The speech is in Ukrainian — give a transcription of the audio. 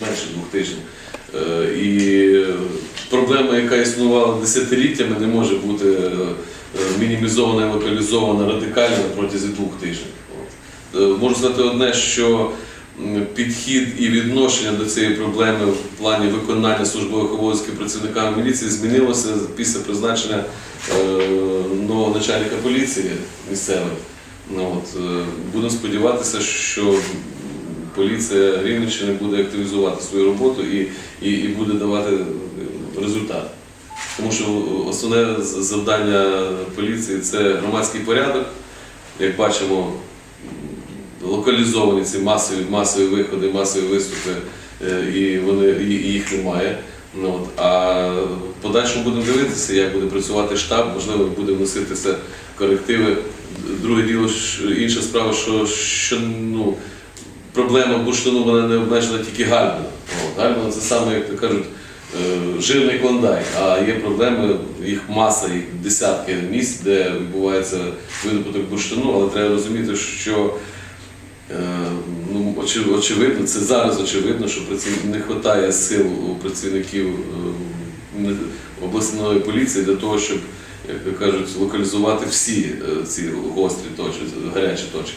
менше двох тижнів. Е, І проблема, яка існувала десятиліттями, не може бути е, мінімізована і локалізована радикально протязі двох тижнів. Е, Можу сказати одне, що підхід і відношення до цієї проблеми в плані виконання службових обов'язків працівниками міліції змінилося після призначення нового начальника поліції місцевої. Ну, будемо сподіватися, що поліція Рівненщини буде активізувати свою роботу і, і, і буде давати результат. Тому що основне завдання поліції це громадський порядок. Як бачимо, локалізовані ці масові, масові виходи, масові виступи, е, і, вони, і їх немає. Ну, от. А подальшому будемо дивитися, як буде працювати штаб, можливо, буде вноситися корективи. Друге діло, інша справа, що, що ну, проблема бурштину вона не обмежена тільки Гальмана. От, це саме, як то кажуть, е, жирний клондайк, а є проблеми, їх маса, їх десятки місць, де відбувається видобуток бурштину, але треба розуміти, що е, ну, очевидно, це зараз очевидно, що не вистачає сил у працівників е, обласної поліції для того, щоб, як кажуть, локалізувати всі ці гострі точки, гарячі точки.